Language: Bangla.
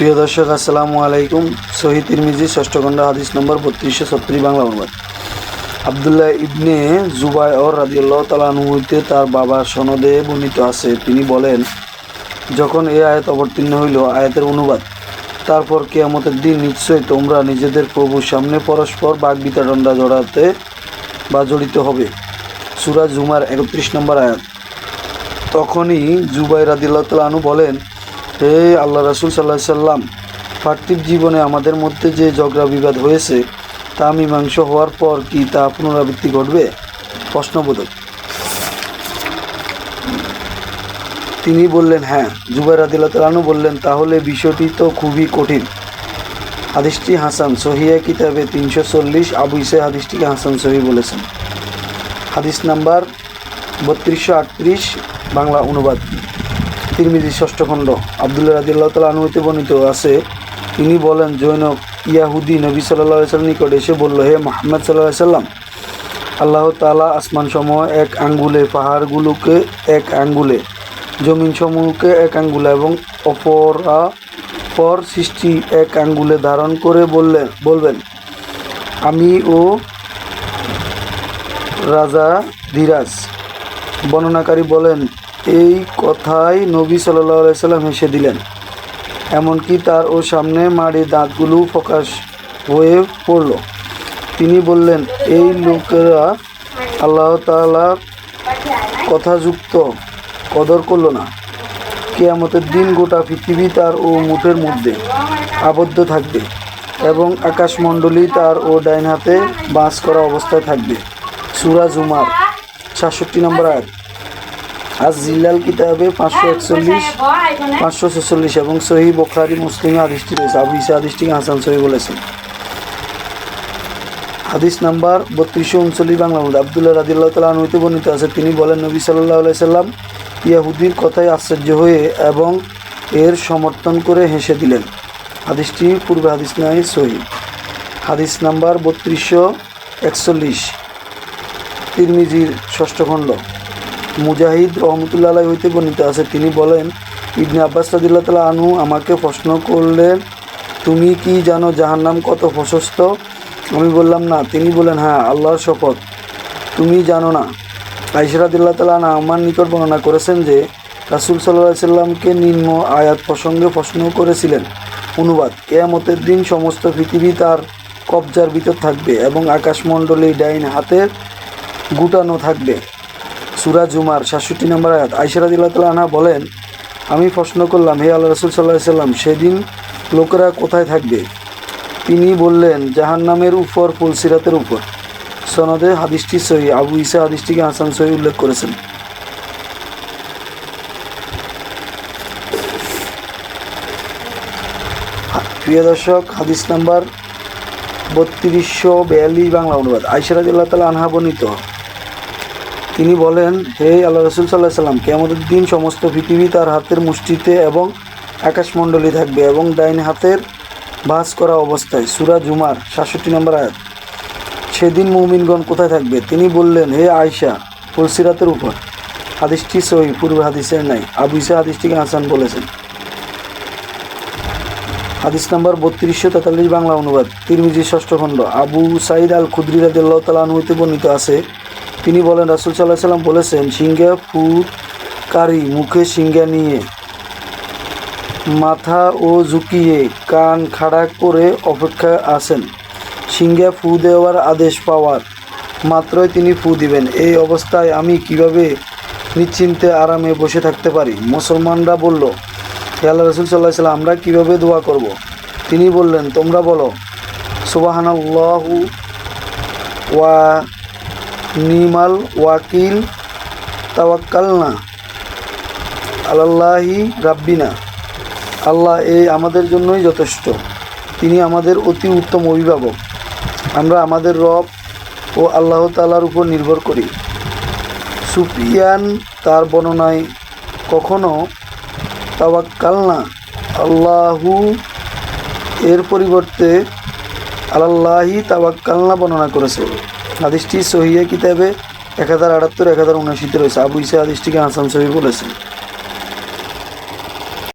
প্রিয় দর্শক, আসসালামু আলাইকুম। শহীদ তিরমিজি, ষষ্ঠ খণ্ড, হাদিস নম্বর বত্রিশশো ছত্রিশ, বাংলা অনুবাদ। আবদুল্লাহ ইবনে জুবাই অর রাজিউল্লাহ তালানু হইতে তার বাবার সনদে বর্ণিত আছে। তিনি বলেন, যখন এ আয়াত অবতীর্ণ হইল, আয়াতের অনুবাদ, তারপর কেয়ামতের দিন নিশ্চয়ই তোমরা নিজেদের প্রভুর সামনে পরস্পর বাঘ বিতাড়ণ্ডা জড়াতে বা জড়িত হবে। সুরা জুমার একত্রিশ নম্বর আয়াত। তখনই জুবাই রাদিল্লাহ তালু বলেন হে আল্লাহ রাসুল সাল্লাহ সাল্লাম, পার্থিব জীবনে আমাদের মধ্যে যে ঝগড়া বিবাদ হয়েছে, তা মীমাংস হওয়ার পর কি তা পুনরাবৃত্তি ঘটবে? প্রশ্নবোধক। তিনি বললেন হ্যাঁ। জুবাই রাদিল্লাহ তালু বললেন, তাহলে বিষয়টি তো খুবই কঠিন। হাদিসটি হাসান সহিয়া কিতাবে তিনশো চল্লিশ, আবু ইসে হাদিসটিকে হাসান সহি বলেছেন। হাদিস নাম্বার বত্রিশশো আটত্রিশ, বাংলা অনুবাদ। তিরমিজি ষষ্ঠ খণ্ড। আবদুল্লাহ রাদিল্লাহ তালা অনুমতি বর্ণিত আছে, তিনি বলেন জৈনব ইয়াহুদি নবী সাল্লাহ সাল্লাম নিকট এসে বলল, হে মোহাম্মদ সাল্লাহ সাল্লাম আল্লাহ তালা আসমান সমূহ এক আঙ্গুলে, পাহাড়গুলোকে এক আঙ্গুলে জমিন সমূহকে এক আঙ্গুলে এবং অপরা পর সৃষ্টি এক আঙ্গুলে ধারণ করে বললেন, বলবেন, আমি ও রাজা ধীরাজ। বর্ণনাকারী বলেন এই কথায় নবী সাল্লাহ সাল্লাম হেসে দিলেন। এমনকি তার ও সামনে মাড়ি দাঁতগুলো প্রকাশ হয়ে পড়ল। তিনি বললেন, এই লোকেরা আল্লাহ তাআলা কথাযুক্ত, কদর করল না। কেয়ামতের দিন গোটা পৃথিবী তার ও মুঠের মধ্যে আবদ্ধ থাকবে এবং আকাশমণ্ডলী তার ও ডাইন হাতে বাঁশ করা অবস্থায় থাকবে। সুরাজ উমার সাতষট্টি নম্বর আয়াত। আজ জিল্লাল কিতাবে পাঁচশো একচল্লিশ পাঁচশো ছেচল্লিশ এবং সহি বোখারি মুসলিম হাদিসটি রয়েছে। আবু ইসা হাদিসটি হাসান সহি বলেছেন। হাদিস নাম্বার বত্রিশশো উনচল্লিশ বাংলা মধ্যে। আবদুল্লাহ রাদিল্লাহ তালা অনুমতি বর্ণিত আছে তিনি বলেন নবী সাল্লাহ সাল্লাম ইয়াহুদির কথায় আশ্চর্য হয়ে এবং এর সমর্থন করে হেসে দিলেন। হাদিসটি পূর্বে হাদিস নাই সহি। হাদিস নাম্বার বত্রিশশো একচল্লিশ তিরমিজির ষষ্ঠ খণ্ড। মুজাহিদ রহমতুল্লাহ হইতে বর্ণিত আছে। তিনি বলেন, ইবনে আব্বাস রাদিল্লাহ তালা আনু আমাকে প্রশ্ন করলেন, তুমি কি জানো যাহার নাম কত প্রশস্ত? আমি বললাম, না। তিনি বলেন হ্যাঁ আল্লাহর শপথ। তুমি জানো না। আইসরাদিল্লাহ তালা আনহা আমার নিকট বর্ণনা করেছেন যে, রাসুল সাল্লাহ সাল্লামকে নিম্ন আয়াত প্রসঙ্গে প্রশ্ন করেছিলেন, অনুবাদ, কেয়ামতের দিন সমস্ত পৃথিবী তার কবজার ভিতর থাকবে এবং আকাশমণ্ডলী ডাইন হাতের গুটানো থাকবে। সুরা জুমার সাতষট্টি নম্বর আয়াত। আইসারাদিল্লাহ তালা আনহা বলেন, আমি প্রশ্ন করলাম, হে আল্লাহ রসুল সাল্লাহ সাল্লাম, সেদিন লোকেরা কোথায় থাকবে? তিনি বললেন, জাহান্নামের উপর ফুলসিরাতের উপর। সনদে হাদিসটি সহি, আবু ইসা হাদিসটিকে হাসান সহি উল্লেখ করেছেন। প্রিয় দর্শক, হাদিস নাম্বার বত্রিশশো বিয়াল্লিশ বাংলা অনুবাদ। আইসারাদিল্লাহ তালা আনহা বর্ণিত তিনি বলেন, হে আল্লাহ রসুল সাল্লাহ সাল্লাম কেমতের দিন সমস্ত পৃথিবী তার হাতের মুষ্টিতে এবং আকাশমণ্ডলী থাকবে এবং ডাইন হাতের ভাস করা অবস্থায়। সুরা জুমার সাতষট্টি নম্বর আয়াত। সেদিন মৌমিনগণ কোথায় থাকবে? তিনি বললেন, হে আয়সা ফুলসিরাতের উপর। হাদিসটি সহি পূর্বে হাদিসের নাই। আবু ইসা হাদিসটিকে হাসান বলেছেন। হাদিস নাম্বার বত্রিশশো তেতাল্লিশ বাংলা অনুবাদ তিরমিজি ষষ্ঠ খণ্ড। আবু সাইদ আল খুদ্রি রাদিল্লাহ তালা অনুমতি বর্ণিত আছে তিনি বলেন, রাসুল সাল্লাহ সাল্লাম বলেছেন সিংহা ফুট কারি মুখে সিংহা নিয়ে মাথা ও ঝুঁকিয়ে কান খাড়া করে অপেক্ষা আছেন। সিংহা ফু দেওয়ার আদেশ পাওয়ার মাত্রই তিনি ফু দিবেন। এই অবস্থায় আমি কীভাবে নিশ্চিন্তে আরামে বসে থাকতে পারি? মুসলমানরা বলল আল্লাহ রসুল সাল্লাহ সাল্লাম, আমরা কীভাবে দোয়া করব। তিনি বললেন, তোমরা বলো, সুবাহানাল্লাহু ওয়া নিমাল ওয়াকিল তাওয়াক্কালনা আল্লাহি রাব্বিনা। আল্লাহ এই আমাদের জন্যই যথেষ্ট। তিনি আমাদের অতি উত্তম অভিভাবক। আমরা আমাদের রব ও আল্লাহ তালার উপর নির্ভর করি। সুফিয়ান তার বর্ণনায় কখনো তাওয়াক্কালনা আল্লাহু এর পরিবর্তে আল্লাহি তাওয়াক্কালনা বর্ণনা করেছে। হাদিসটি সহিয়া কিতাবে এক হাজার আটাত্তর এক হাজার উনআশিতে রয়েছে। আবু ইসা হাদিসটিকে হাসান সহি বলেছেন।